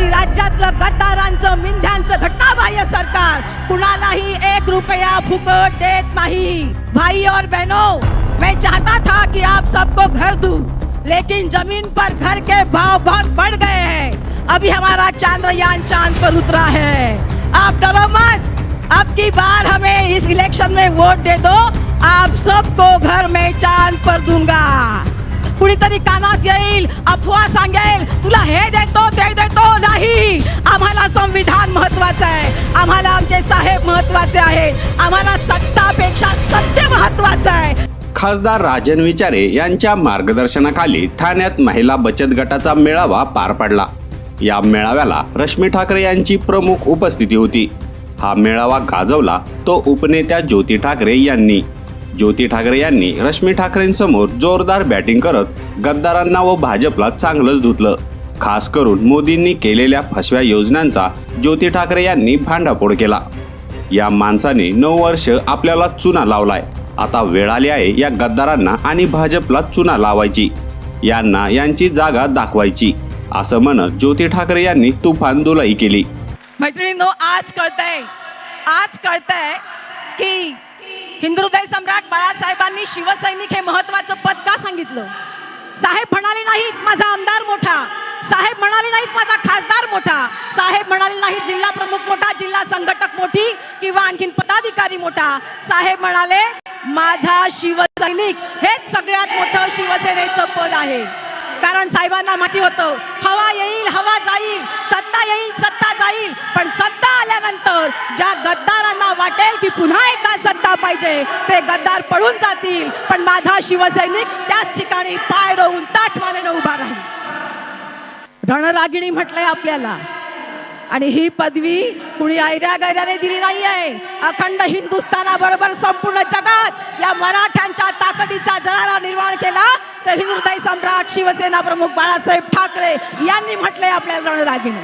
आणि राज्यातलं गद्दारांचं मिंध्यांचं सरकार. कुणालाही एक रुपया फुकट देत नहीं. भाई और बहनों, मैं चाहता था कि आप सबको घर दूँ, लेकिन ज़मीन पर घर के भाव बहुत बढ़ गए हैं। अभी हमारा चांद्रयान चाँद पर उतरा है। आप डरो मत। अब की बार हमें इस इलेक्शन में वोट दे दो। आप सबको घर में चाँद पर दूँगा। कुणीतरी कानात येईल अफवा सांगेल तुला हे देतो ते देतो नाही. आम्हाला संविधान महत्वाचं आहे. आम्हाला आमचे साहेब महत्त्वाचे आहेत आम्हाला सत्तापेक्षा सत्य महत्वाचं आहे. खासदार राजन विचारे यांच्या मार्गदर्शनाखाली ठाण्यात महिला बचत गटाचा मेळावा पार पडला. या मेळाव्याला रश्मी ठाकरे यांची प्रमुख उपस्थिती होती. हा मेळावा गाजवला तो उपनेत्या ज्योती ठाकरे यांनी. ज्योती ठाकरे यांनी रश्मी ठाकरेंसमोर जोरदार बॅटिंग करत गद्दारांना व भाजपला चांगलंच धुतलं. खास करून मोदींनी केलेल्या फसव्या योजनांचा ज्योती ठाकरे यांनी भांडाफोड केला. या माणसाने नऊ वर्ष आपल्याला चुना लावलाय. आता वेळ आली आहे या गद्दारांना आणि भाजपला चुना लावायची. यांना यांची जागा दाखवायची. असं म्हणत ज्योती ठाकरे यांनी तुफान दुलाई केली. मैत्रिणींनो आज कळतंय आज कळतंय की हिंदुहृदय सम्राट बाळासाहेबांनी शिवसैनिक हे महत्वाचं पद का सांगितलं? साहेब म्हणाले नाहीत माझा आमदार मोठा. साहेब म्हणाले नाहीत माझा खासदार मोठा. साहेब म्हणाले नाहीत जिल्हा प्रमुख मोठा जिल्हा संघटक मोठी किंवा आणखीन पदाधिकारी मोठा. साहेब म्हणाले माझा शिवसैनिक हेच सगळ्यात मोठं शिवसेनेचं पद आहे. कारण साहेबांना माहिती होतं हवा येईल हवा जाईल. सत्ता येईल सत्ता जाईल. पण सत्ता आल्यानंतर ज्या गद्दारांना वाटेल की पुन्हा एकदा सत्ता पाहिजे. ते गद्दार पळून जातील. पण माझा शिवसैनिक त्याच ठिकाणी पाय रोवून ताठ मानेनं उभा राहील. रणरागिणी म्हटलंय आपल्याला. आणि ही पदवी कुणी ऐऱ्या गैऱ्याने दिली नाही आहे अखंड हिंदुस्थानाबरोबर संपूर्ण जगात या मराठ्यांच्या ताकदीचा जरारा निर्माण केला. तर हिंदुदय सम्राट शिवसेना प्रमुख बाळासाहेब ठाकरे यांनी म्हटलंय आपल्याला रणरागिणी.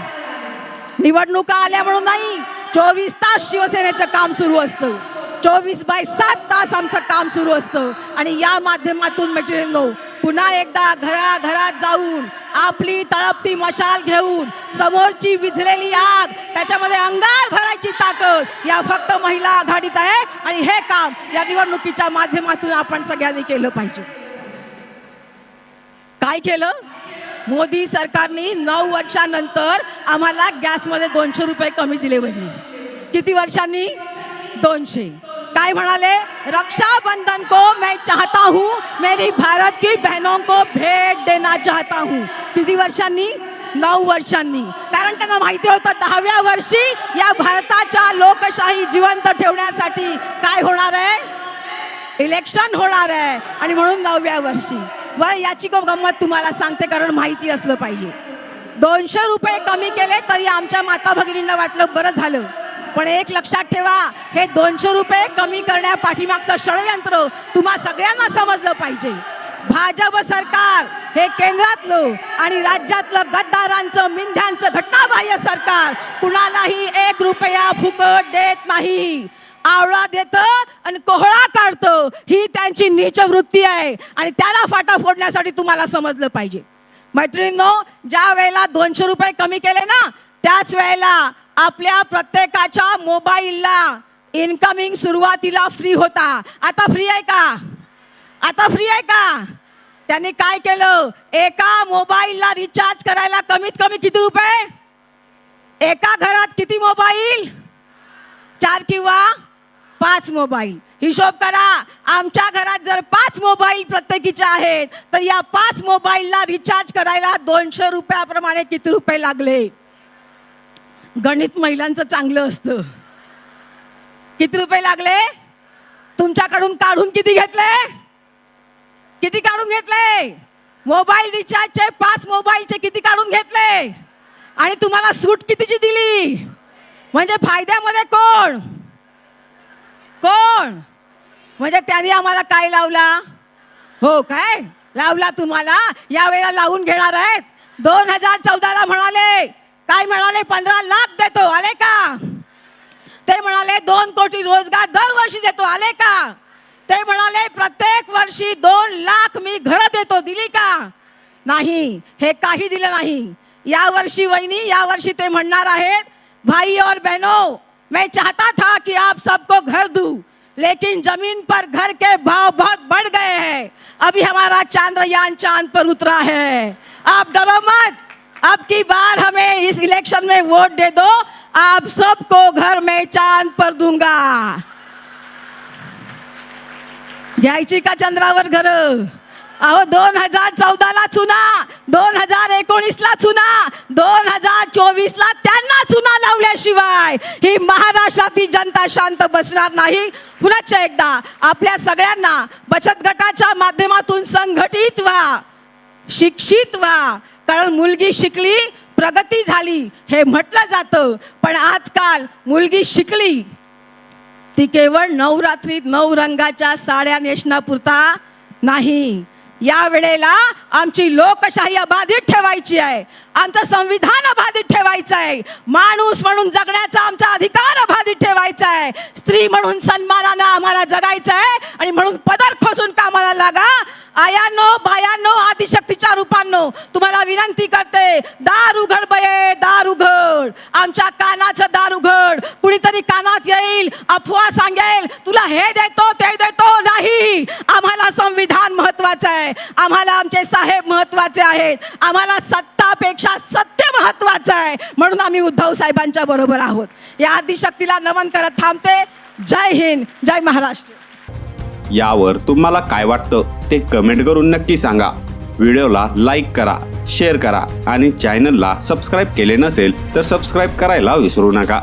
निवडणुका आल्या म्हणून नाही चोवीस तास शिवसेनेचं काम सुरू असतं. चोवीस बाय सात तास आमचं काम सुरू असतं. आणि या माध्यमातून मैत्रिणींनो पुन्हा एकदा घराघरात जाऊन आपली तळपती मशाल घेऊन समोरची विझलेली आग त्याच्यामध्ये अंगार भरायची ताकद या फक्त महिला आघाडीत आहे. आणि हे काम या निवडणुकीच्या माध्यमातून आपण सगळ्यांनी केलं पाहिजे. काय केलं? मोदी सरकारने नऊ वर्षानंतर आम्हाला गॅसमध्ये दोनशे रुपये कमी दिले बहिणी. किती वर्षांनी? दोनशे. काय म्हणाले? रक्षाबंधन को मैं चाहता हूँ मेरी भारत की बहनों को भेट देना चाहता हूँ. किती वर्षांनी? नऊ वर्षांनी. कारण त्यांना माहिती होतं दहाव्या वर्षी या भारताच्या लोकशाही जिवंत ठेवण्यासाठी काय होणार आहे? इलेक्शन होणार आहे. आणि म्हणून नवव्या वर्षी. बरं याची खूप गंमत तुम्हाला सांगते कारण माहिती असलं पाहिजे. दोनशे रुपये कमी केले तरी आमच्या माता भगिनींना वाटलं बरं झालं. पण एक लक्षात ठेवा हे दोनशे रुपये कमी करण्या पाठीमागचं षडयंत्र तुम्हा सगळ्यांना समजलं पाहिजे. भाजप सरकार हे केंद्रातलं आणि राज्यातलं गद्दारांचं मिंध्यांचं घटनाबाह्य सरकार कुणालाही एक रुपया फुकट देत नाही. आवळा देतं आणि कोहळा काढतं. ही त्यांची नीच वृत्ती आहे. आणि त्याला फाटा फोडण्यासाठी तुम्हाला समजलं पाहिजे. मैत्रिणींनो ज्या वेळेला दोनशे रुपये कमी केले ना त्याच वेळेला आपल्या प्रत्येकाच्या मोबाईलला इनकमिंग सुरुवातीला फ्री होता. आता फ्री आहे का? आता फ्री आहे का? त्यांनी काय केलं? एका मोबाईलला रिचार्ज करायला कमीत कमी किती रुपये? एका घरात किती मोबाईल? चार किंवा पाच मोबाईल. हिशोब करा आमच्या घरात जर पाच मोबाईल प्रत्येकीचे आहेत तर या पाच मोबाईलला रिचार्ज करायला दोनशे रुपयाप्रमाणे किती रुपये लागले? गणित महिलांचं चांगलं असतं. किती रुपये लागले? तुमच्याकडून काढून किती घेतले? किती काढून घेतले? मोबाईल रिचार्जचे पाच मोबाईलचे किती काढून घेतले? आणि तुम्हाला सूट कितीची दिली? म्हणजे फायद्यामध्ये कोण? कोण? म्हणजे त्यांनी आम्हाला काय लावला? हो काय? लावला तुम्हाला? या वेळेला लावून घेणार आहेत. दोन हजार चौदाला म्हणाले. काय म्हणाले? पंधरा लाख देतो. आले का? ते म्हणाले दोन कोटी रोजगार दरवर्षी देतो. आले का? ते म्हणाले प्रत्येक वर्षी दोन लाख मी घरं देतो. दिली का? नाही. हे काही दिलं नाही. या वर्षी वहिनी या वर्षी ते म्हणणार आहेत भाई और बहनो मैं चाहता था कि आप सबको घर दूँ, लेकिन ज़मीन पर घर के भाव बहुत बढ़ गए हैं। अभी हमारा चांद्रयान चाँद पर उतरा है। आप डरो मत। अब की बार हमें इस इलेक्शन में वोट दे दो। आप सबको घर में चाँद पर दूँगा। का चंद्रावर घर। अहो दोन हजार चौदाला चुना. दोन हजार एकोणीसला चुना. दोन हजार चोवीसला त्यांना चुना लावल्याशिवाय ही महाराष्ट्रातील जनता शांत बसणार नाही. पुनश्च एकदा आपल्या सगळ्यांना बचत गटाच्या माध्यमातून संघटित व्हा शिक्षित व्हा. कारण मुलगी शिकली प्रगती झाली हे म्हटलं जातं. पण आजकाल मुलगी शिकली ती केवळ नवरात्रीत नऊ रंगाच्या साड्या नेसण्यापुरता नाही. या वेळेला आमची लोकशाही अबाधित ठेवायची आहे. आमचं संविधान अबाधित ठेवायचं आहे. माणूस म्हणून जगण्याचा आमचा अधिकार अबाधित ठेवायचा आहे. स्त्री म्हणून सन्मानानं आम्हाला जगायचं आहे आणि म्हणून पदर खोसून कामाला लागा. आयानो बायानो आदिशक्तीच्या रूपांनो तुम्हाला विनंती करते दार उघड बये दार उघड आमच्या कानाचं दार उघड. कुणीतरी कानात येईल अफवा सांगेल तुला हे देतो ते देतो नाही. आम्हाला संविधान महत्वाचं आहे. आम्हाला आमचे साहेब महत्त्वाचे आहेत. आम्हाला सत्तापेक्षा सत्य महत्वाचं आहे. म्हणून आम्ही उद्धव साहेबांच्या बरोबर आहोत. या आदिशक्तीला नमन करत थांबते. जय हिंद जय महाराष्ट्र. यावर तुम्हाला काय वाटतं ते कमेंट करून नक्की सांगा. व्हिडिओला लाईक करा. शेअर करा आणि चॅनलला सबस्क्राईब केले नसेल तर सबस्क्राईब करायला विसरू नका.